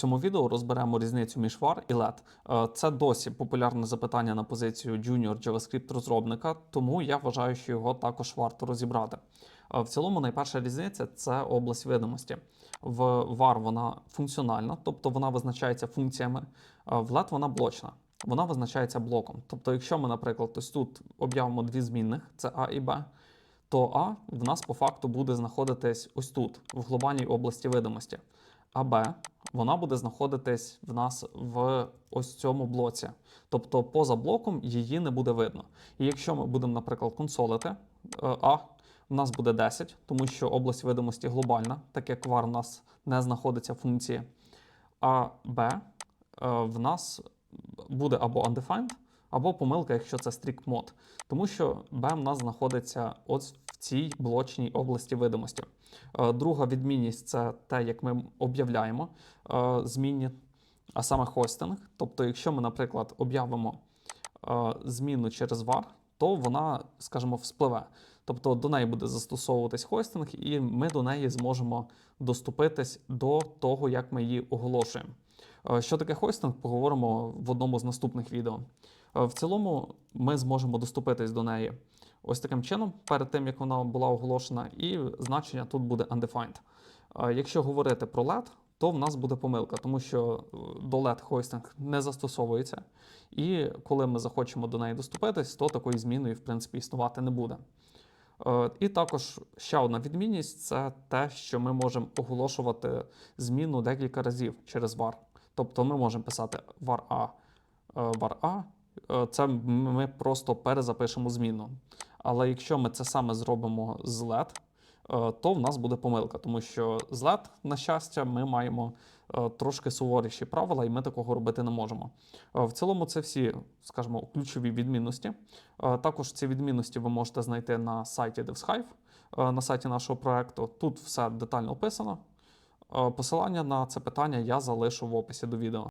цьому відео розберемо різницю між var і LED. Е, Це досі популярне запитання на позицію Junior JavaScript розробника, тому я вважаю, що його також варто розібрати. Е, В цілому, найперша різниця це область видимості. В var вона функціональна, тобто вона визначається функціями, е, в LED вона блочна. Вона визначається блоком. Тобто, якщо ми, наприклад, ось тут об'явимо дві змінних, це А і Б, то А в нас по факту буде знаходитись ось тут, в глобальній області видимості. А Б вона буде знаходитись в нас в ось цьому блоці. Тобто поза блоком її не буде видно. І якщо ми будемо, наприклад, консолити е, А, в нас буде 10, тому що область видимості глобальна, так як var у нас не знаходиться в функції. А Б е, в нас буде або undefined, або помилка, якщо це strict mode. Тому що B в нас знаходиться в цій блочній області видимості. Е, Друга відмінність це те, як ми об'являємо е, змінні, а саме хостинг. Тобто, якщо ми, наприклад, об'явимо е, зміну через var, то вона, скажімо, вспливе. Тобто до неї буде застосовуватись хостинг, і ми до неї зможемо доступитись до того, як ми її оголошуємо. Що таке хостинг, поговоримо в одному з наступних відео. Е, В цілому ми зможемо доступитись до неї ось таким чином, перед тим як вона була оголошена, і значення тут буде undefined. Е, Якщо говорити про LED, то в нас буде помилка, тому що е, до LED хостинг не застосовується. І коли ми захочемо до неї доступитись, то такої зміни, в принципі, існувати не буде. І також ще одна відмінність це те, що ми можемо оголошувати зміну декілька разів через var. Тобто ми можемо писати var A, var A, це ми просто перезапишемо зміну. Але якщо ми це саме зробимо з LED, е, то в нас буде помилка, тому що з LED, на щастя, ми маємо е, трошки суворіші правила, і ми такого робити не можемо. Е, В цілому, це всі, скажімо, ключові відмінності. Е, Також ці відмінності ви можете знайти на сайті DevsHive, е, на сайті нашого проекту. Тут все детально описано. Е, Посилання на це питання я залишу в описі до відео.